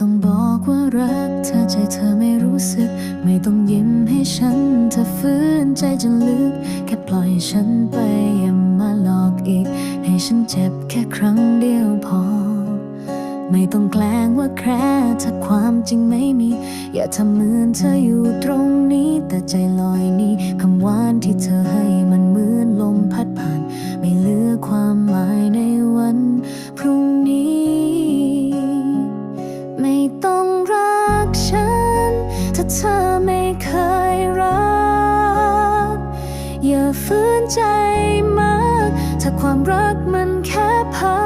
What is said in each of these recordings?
ต้องบอกว่ารักเธอใจเธอไม่รู้สึก ไม่ต้องยิ้มให้ฉันเธอฝืนใจจนลึก แค่ปล่อยฉันไปอย่ามาหลอกอีก ให้ฉันเจ็บแค่ครั้งเดียวพอ ไม่ต้องแกล้งว่าแคร์ถ้าความจริงไม่มี อย่าทำเหมือนเธออยู่ตรงนี้ แต่ใจลอยนี้คำหวานที่เธอให้ เธอไม่เคยรัก อย่าฝืนใจมาก ถ้าความรักมันแค่พัก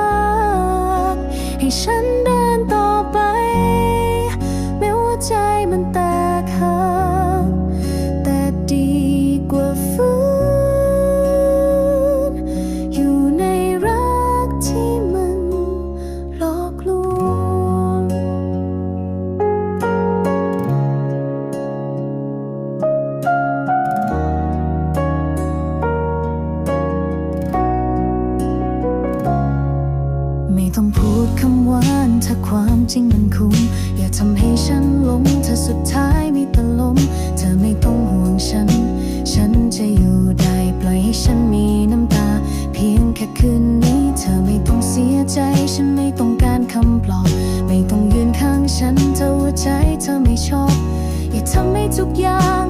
ต้องพูดคำหวานถ้าความจริงมันคุ้มอย่าทำให้ฉันหลงถ้าสุดท้ายมีแต่ลม เธอไม่ต้องห่วงฉัน ฉันจะอยู่ได้ปล่อยให้ฉันมีน้ำตา เพียงแค่คืนนี้ เธอไม่ต้องเสียใจ ฉันไม่ต้องการคำปลอบไม่ต้องยืนข้างฉันเธอว่าใจเธอไม่ชอบ อย่าทำให้ทุกอย่าง